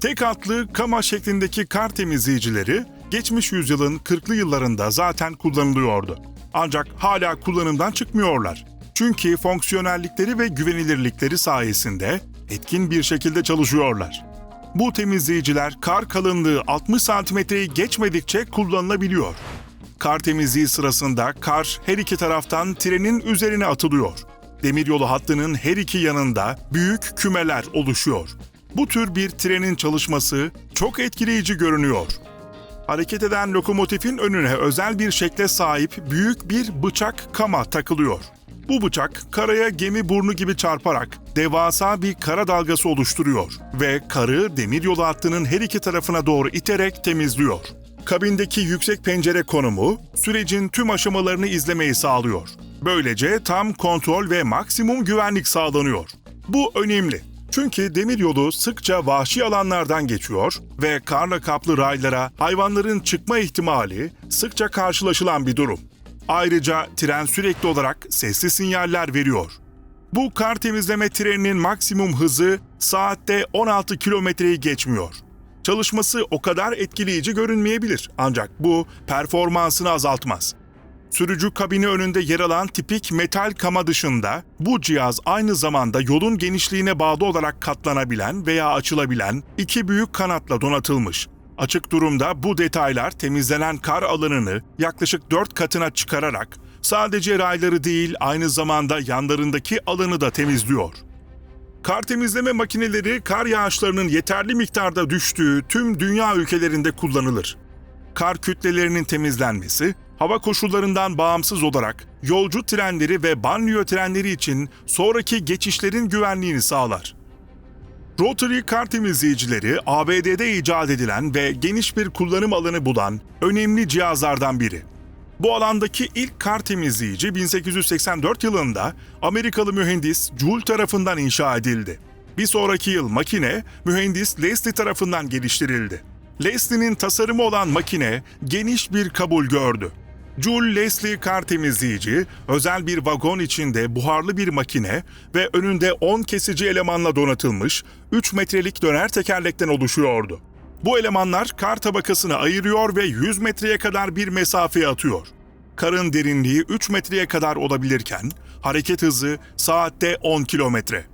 Tek hatlı kama şeklindeki kar temizleyicileri geçmiş yüzyılın 40'lı yıllarında zaten kullanılıyordu. Ancak hala kullanımdan çıkmıyorlar. Çünkü fonksiyonellikleri ve güvenilirlikleri sayesinde etkin bir şekilde çalışıyorlar. Bu temizleyiciler kar kalınlığı 60 santimetreyi geçmedikçe kullanılabiliyor. Kar temizliği sırasında kar her iki taraftan trenin üzerine atılıyor. Demiryolu hattının her iki yanında büyük kümeler oluşuyor. Bu tür bir trenin çalışması çok etkileyici görünüyor. Hareket eden lokomotifin önüne özel bir şekle sahip büyük bir bıçak kama takılıyor. Bu bıçak karaya gemi burnu gibi çarparak devasa bir kara dalgası oluşturuyor ve karı demiryolu hattının her iki tarafına doğru iterek temizliyor. Kabindeki yüksek pencere konumu sürecin tüm aşamalarını izlemeyi sağlıyor. Böylece tam kontrol ve maksimum güvenlik sağlanıyor. Bu önemli. Çünkü demiryolu sıkça vahşi alanlardan geçiyor ve karla kaplı raylara hayvanların çıkma ihtimali sıkça karşılaşılan bir durum. Ayrıca tren sürekli olarak sesli sinyaller veriyor. Bu kar temizleme treninin maksimum hızı saatte 16 kilometreyi geçmiyor. Çalışması o kadar etkileyici görünmeyebilir ancak bu performansını azaltmaz. Sürücü kabini önünde yer alan tipik metal kama dışında bu cihaz aynı zamanda yolun genişliğine bağlı olarak katlanabilen veya açılabilen iki büyük kanatla donatılmış. Açık durumda bu detaylar temizlenen kar alanını yaklaşık 4 katına çıkararak sadece rayları değil aynı zamanda yanlarındaki alanı da temizliyor. Kar temizleme makineleri kar yağışlarının yeterli miktarda düştüğü tüm dünya ülkelerinde kullanılır. Kar kütlelerinin temizlenmesi, hava koşullarından bağımsız olarak yolcu trenleri ve banliyö trenleri için sonraki geçişlerin güvenliğini sağlar. Rotary kar temizleyicileri ABD'de icat edilen ve geniş bir kullanım alanı bulan önemli cihazlardan biri. Bu alandaki ilk kar temizleyici 1884 yılında Amerikalı mühendis Joule tarafından inşa edildi. Bir sonraki yıl makine mühendis Leslie tarafından geliştirildi. Leslie'nin tasarımı olan makine geniş bir kabul gördü. Joule Leslie kar temizleyici, özel bir vagon içinde buharlı bir makine ve önünde 10 kesici elemanla donatılmış 3 metrelik döner tekerlekten oluşuyordu. Bu elemanlar kar tabakasını ayırıyor ve 100 metreye kadar bir mesafeye atıyor. Karın derinliği 3 metreye kadar olabilirken hareket hızı saatte 10 kilometre.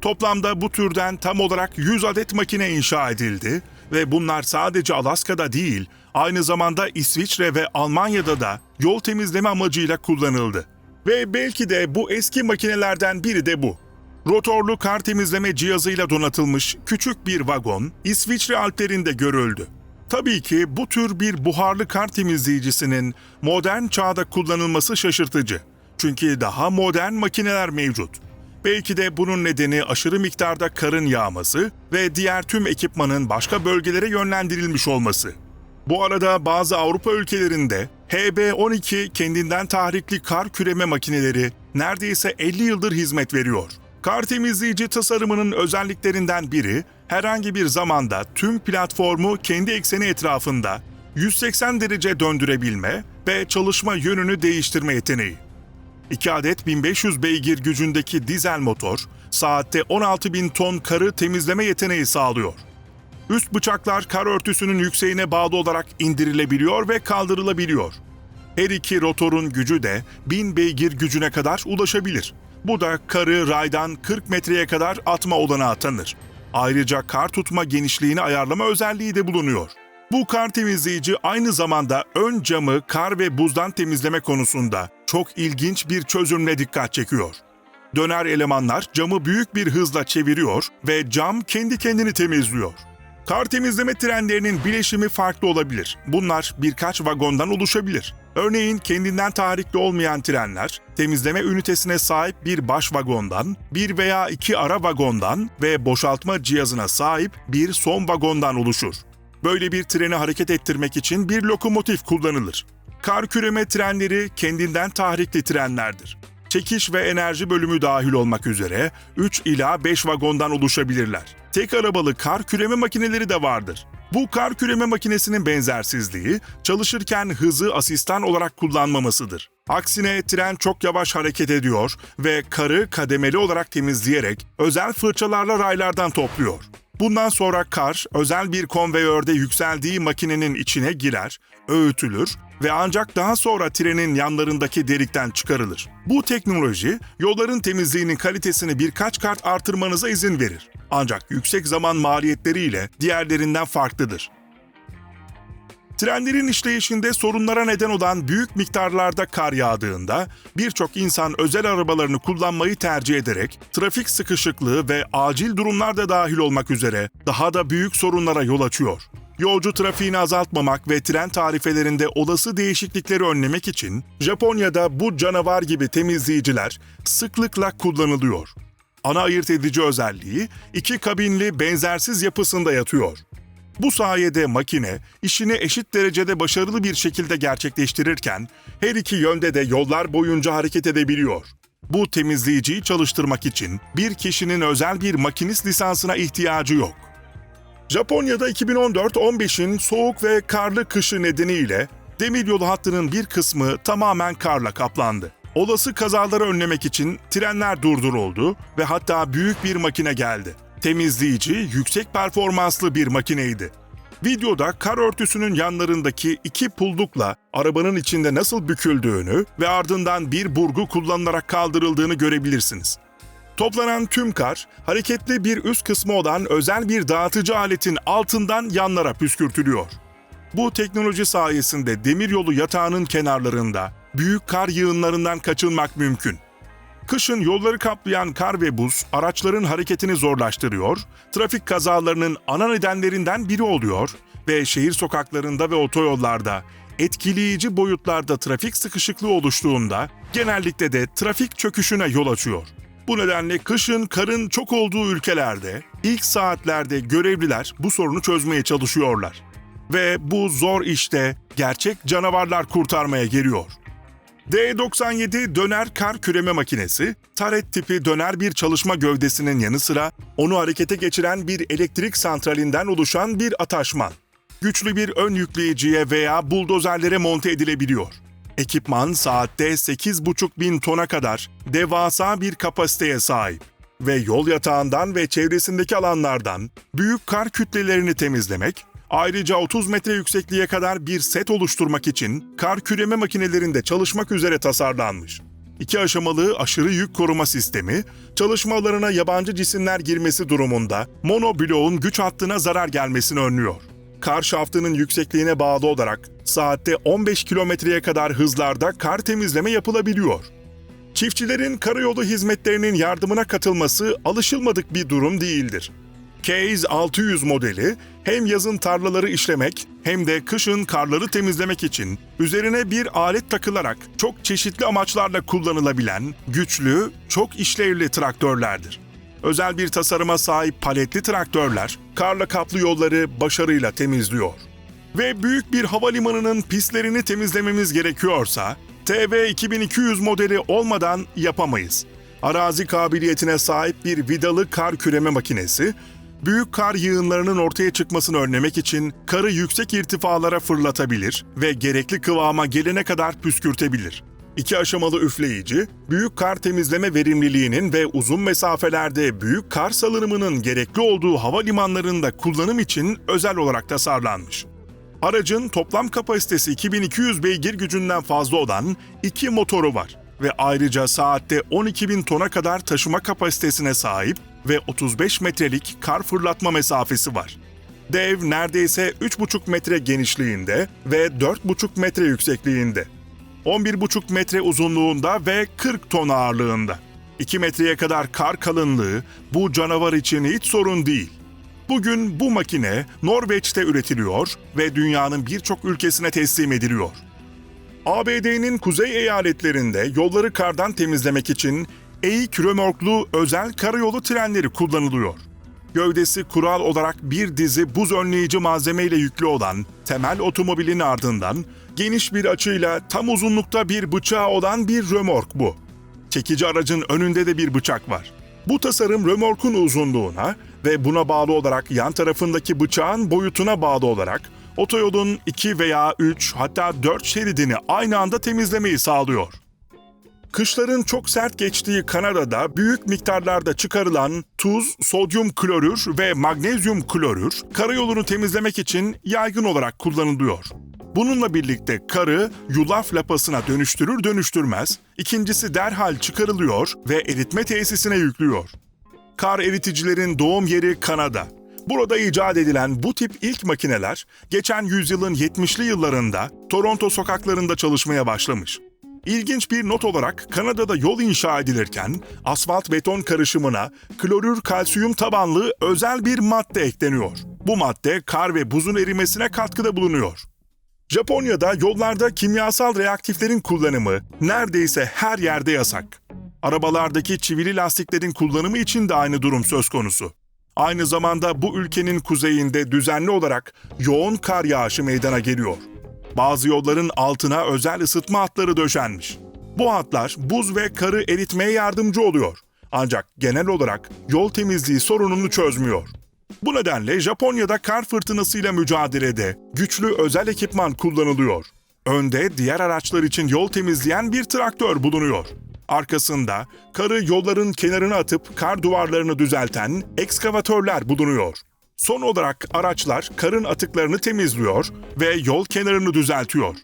Toplamda bu türden tam olarak 100 adet makine inşa edildi ve bunlar sadece Alaska'da değil, aynı zamanda İsviçre ve Almanya'da da yol temizleme amacıyla kullanıldı. Ve belki de bu eski makinelerden biri de bu. Rotorlu kar temizleme cihazıyla donatılmış küçük bir vagon İsviçre Alplerinde görüldü. Tabii ki bu tür bir buharlı kar temizleyicisinin modern çağda kullanılması şaşırtıcı. Çünkü daha modern makineler mevcut. Belki de bunun nedeni aşırı miktarda karın yağması ve diğer tüm ekipmanın başka bölgelere yönlendirilmiş olması. Bu arada bazı Avrupa ülkelerinde HB12 kendinden tahrikli kar küreme makineleri neredeyse 50 yıldır hizmet veriyor. Kar temizleyici tasarımının özelliklerinden biri, herhangi bir zamanda tüm platformu kendi ekseni etrafında 180 derece döndürebilme ve çalışma yönünü değiştirme yeteneği. 2 adet 1500 beygir gücündeki dizel motor, saatte 16.000 ton karı temizleme yeteneği sağlıyor. Üst bıçaklar kar örtüsünün yükseğine bağlı olarak indirilebiliyor ve kaldırılabiliyor. Her iki rotorun gücü de 1000 beygir gücüne kadar ulaşabilir. Bu da karı raydan 40 metreye kadar atma olanağı tanır. Ayrıca kar tutma genişliğini ayarlama özelliği de bulunuyor. Bu kar temizleyici aynı zamanda ön camı kar ve buzdan temizleme konusunda çok ilginç bir çözümle dikkat çekiyor. Döner elemanlar camı büyük bir hızla çeviriyor ve cam kendi kendini temizliyor. Kar temizleme trenlerinin bileşimi farklı olabilir. Bunlar birkaç vagondan oluşabilir. Örneğin kendinden tahrikli olmayan trenler, temizleme ünitesine sahip bir baş vagondan, bir veya iki ara vagondan ve boşaltma cihazına sahip bir son vagondan oluşur. Böyle bir treni hareket ettirmek için bir lokomotif kullanılır. Kar küreme trenleri kendinden tahrikli trenlerdir. Çekiş ve enerji bölümü dahil olmak üzere 3 ila 5 vagondan oluşabilirler. Tek arabalı kar küreme makineleri de vardır. Bu kar küreme makinesinin benzersizliği, çalışırken hızı asistan olarak kullanmamasıdır. Aksine tren çok yavaş hareket ediyor ve karı kademeli olarak temizleyerek özel fırçalarla raylardan topluyor. Bundan sonra kar özel bir konveyörde yükseldiği makinenin içine girer, öğütülür ve ancak daha sonra trenin yanlarındaki delikten çıkarılır. Bu teknoloji yolların temizliğinin kalitesini birkaç kat artırmanıza izin verir. Ancak yüksek zaman maliyetleriyle diğerlerinden farklıdır. Trenlerin işleyişinde sorunlara neden olan büyük miktarlarda kar yağdığında birçok insan özel arabalarını kullanmayı tercih ederek trafik sıkışıklığı ve acil durumlarda dahil olmak üzere daha da büyük sorunlara yol açıyor. Yolcu trafiğini azaltmamak ve tren tarifelerinde olası değişiklikleri önlemek için Japonya'da bu canavar gibi temizleyiciler sıklıkla kullanılıyor. Ana ayırt edici özelliği iki kabinli benzersiz yapısında yatıyor. Bu sayede makine işini eşit derecede başarılı bir şekilde gerçekleştirirken her iki yönde de yollar boyunca hareket edebiliyor. Bu temizleyiciyi çalıştırmak için bir kişinin özel bir makinist lisansına ihtiyacı yok. Japonya'da 2014-15'in soğuk ve karlı kışı nedeniyle demiryolu hattının bir kısmı tamamen karla kaplandı. Olası kazaları önlemek için trenler durduruldu ve hatta büyük bir makine geldi. Temizleyici yüksek performanslı bir makineydi. Videoda kar örtüsünün yanlarındaki iki pullukla arabanın içinde nasıl büküldüğünü ve ardından bir burgu kullanılarak kaldırıldığını görebilirsiniz. Toplanan tüm kar, hareketli bir üst kısmı olan özel bir dağıtıcı aletin altından yanlara püskürtülüyor. Bu teknoloji sayesinde demiryolu yatağının kenarlarında büyük kar yığınlarından kaçınmak mümkün. Kışın yolları kaplayan kar ve buz araçların hareketini zorlaştırıyor, trafik kazalarının ana nedenlerinden biri oluyor ve şehir sokaklarında ve otoyollarda etkileyici boyutlarda trafik sıkışıklığı oluştuğunda genellikle de trafik çöküşüne yol açıyor. Bu nedenle kışın karın çok olduğu ülkelerde ilk saatlerde görevliler bu sorunu çözmeye çalışıyorlar. Ve bu zor işte gerçek canavarlar kurtarmaya geliyor. D97 döner kar küreme makinesi, taret tipi döner bir çalışma gövdesinin yanı sıra onu harekete geçiren bir elektrik santralinden oluşan bir ataşman. Güçlü bir ön yükleyiciye veya buldozerlere monte edilebiliyor. Ekipman saatte 8,5 bin tona kadar devasa bir kapasiteye sahip ve yol yatağından ve çevresindeki alanlardan büyük kar kütlelerini temizlemek, ayrıca 30 metre yüksekliğe kadar bir set oluşturmak için kar küreme makinelerinde çalışmak üzere tasarlanmış. İki aşamalı aşırı yük koruma sistemi, çalışma alanına yabancı cisimler girmesi durumunda monobloğun güç hattına zarar gelmesini önlüyor. Kar şaftının yüksekliğine bağlı olarak saatte 15 kilometreye kadar hızlarda kar temizleme yapılabiliyor. Çiftçilerin karayolu hizmetlerinin yardımına katılması alışılmadık bir durum değildir. Case 600 modeli hem yazın tarlaları işlemek hem de kışın karları temizlemek için üzerine bir alet takılarak çok çeşitli amaçlarla kullanılabilen güçlü, çok işlevli traktörlerdir. Özel bir tasarıma sahip paletli traktörler karla kaplı yolları başarıyla temizliyor. Ve büyük bir havalimanının pistlerini temizlememiz gerekiyorsa TV 2200 modeli olmadan yapamayız. Arazi kabiliyetine sahip bir vidalı kar küreme makinesi, büyük kar yığınlarının ortaya çıkmasını önlemek için karı yüksek irtifalara fırlatabilir ve gerekli kıvama gelene kadar püskürtebilir. İki aşamalı üfleyici, büyük kar temizleme verimliliğinin ve uzun mesafelerde büyük kar salınımının gerekli olduğu havalimanlarında kullanım için özel olarak tasarlanmış. Aracın toplam kapasitesi 2200 beygir gücünden fazla olan iki motoru var ve ayrıca saatte 12.000 tona kadar taşıma kapasitesine sahip ve 35 metrelik kar fırlatma mesafesi var. Dev neredeyse 3,5 metre genişliğinde ve 4,5 metre yüksekliğinde. 11,5 metre uzunluğunda ve 40 ton ağırlığında. 2 metreye kadar kar kalınlığı bu canavar için hiç sorun değil. Bugün bu makine Norveç'te üretiliyor ve dünyanın birçok ülkesine teslim ediliyor. ABD'nin kuzey eyaletlerinde yolları kardan temizlemek için eğik römorklu özel karayolu trenleri kullanılıyor. Gövdesi kural olarak bir dizi buz önleyici malzemeyle yüklü olan temel otomobilin ardından geniş bir açıyla tam uzunlukta bir bıçağı olan bir römork bu. Çekici aracın önünde de bir bıçak var. Bu tasarım römorkun uzunluğuna ve buna bağlı olarak yan tarafındaki bıçağın boyutuna bağlı olarak otoyolun 2 veya 3 hatta 4 şeridini aynı anda temizlemeyi sağlıyor. Kışların çok sert geçtiği Kanada'da büyük miktarlarda çıkarılan tuz, sodyum klorür ve magnezyum klorür karayolunu temizlemek için yaygın olarak kullanılıyor. Bununla birlikte karı yulaf lapasına dönüştürür dönüştürmez, ikincisi derhal çıkarılıyor ve eritme tesisine yüklüyor. Kar eriticilerin doğum yeri Kanada. Burada icat edilen bu tip ilk makineler geçen yüzyılın 70'li yıllarında Toronto sokaklarında çalışmaya başlamış. İlginç bir not olarak Kanada'da yol inşa edilirken asfalt beton karışımına klorür kalsiyum tabanlı özel bir madde ekleniyor. Bu madde kar ve buzun erimesine katkıda bulunuyor. Japonya'da yollarda kimyasal reaktiflerin kullanımı neredeyse her yerde yasak. Arabalardaki çivili lastiklerin kullanımı için de aynı durum söz konusu. Aynı zamanda bu ülkenin kuzeyinde düzenli olarak yoğun kar yağışı meydana geliyor. Bazı yolların altına özel ısıtma hatları döşenmiş. Bu hatlar buz ve karı eritmeye yardımcı oluyor. Ancak genel olarak yol temizliği sorununu çözmüyor. Bu nedenle Japonya'da kar fırtınasıyla mücadelede güçlü özel ekipman kullanılıyor. Önde diğer araçlar için yol temizleyen bir traktör bulunuyor. Arkasında karı yolların kenarına atıp kar duvarlarını düzelten ekskavatörler bulunuyor. Son olarak araçlar karın atıklarını temizliyor ve yol kenarını düzeltiyor.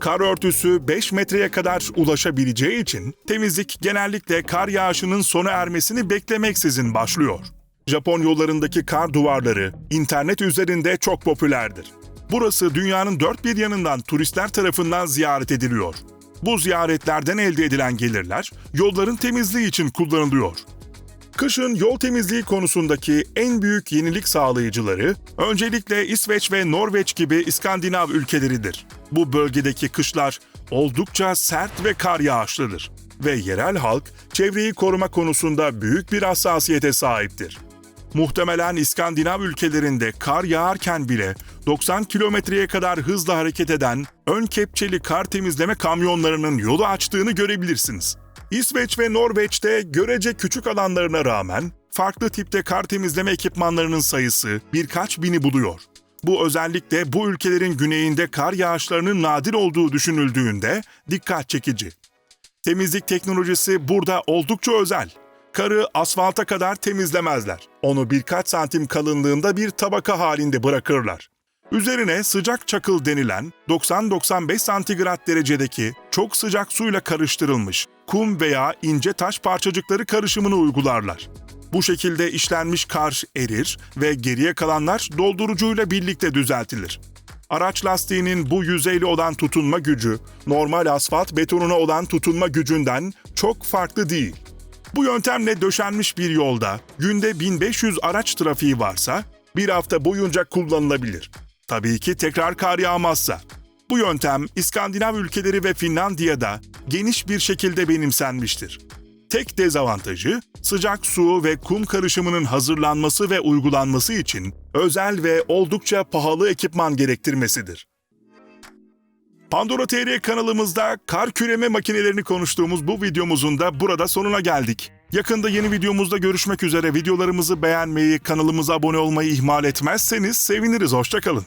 Kar örtüsü 5 metreye kadar ulaşabileceği için temizlik genellikle kar yağışının sona ermesini beklemeksizin başlıyor. Japon yollarındaki kar duvarları internet üzerinde çok popülerdir. Burası dünyanın dört bir yanından turistler tarafından ziyaret ediliyor. Bu ziyaretlerden elde edilen gelirler yolların temizliği için kullanılıyor. Kışın yol temizliği konusundaki en büyük yenilik sağlayıcıları öncelikle İsveç ve Norveç gibi İskandinav ülkeleridir. Bu bölgedeki kışlar oldukça sert ve kar yağışlıdır ve yerel halk çevreyi koruma konusunda büyük bir hassasiyete sahiptir. Muhtemelen İskandinav ülkelerinde kar yağarken bile 90 kilometreye kadar hızla hareket eden ön kepçeli kar temizleme kamyonlarının yolu açtığını görebilirsiniz. İsveç ve Norveç'te görece küçük alanlarına rağmen farklı tipte kar temizleme ekipmanlarının sayısı birkaç bini buluyor. Bu özellikle bu ülkelerin güneyinde kar yağışlarının nadir olduğu düşünüldüğünde dikkat çekici. Temizlik teknolojisi burada oldukça özel. Karı asfalta kadar temizlemezler. Onu birkaç santim kalınlığında bir tabaka halinde bırakırlar. Üzerine sıcak çakıl denilen 90-95 santigrat derecedeki çok sıcak suyla karıştırılmış kum veya ince taş parçacıkları karışımını uygularlar. Bu şekilde işlenmiş kar erir ve geriye kalanlar doldurucuyla birlikte düzeltilir. Araç lastiğinin bu yüzeyle olan tutunma gücü, normal asfalt betonuna olan tutunma gücünden çok farklı değil. Bu yöntemle döşenmiş bir yolda günde 1500 araç trafiği varsa bir hafta boyunca kullanılabilir. Tabii ki tekrar kar yağmazsa. Bu yöntem İskandinav ülkeleri ve Finlandiya'da geniş bir şekilde benimsenmiştir. Tek dezavantajı sıcak su ve kum karışımının hazırlanması ve uygulanması için özel ve oldukça pahalı ekipman gerektirmesidir. Pandora TR kanalımızda kar küreme makinelerini konuştuğumuz bu videomuzun da burada sonuna geldik. Yakında yeni videomuzda görüşmek üzere videolarımızı beğenmeyi, kanalımıza abone olmayı ihmal etmezseniz seviniriz. Hoşçakalın.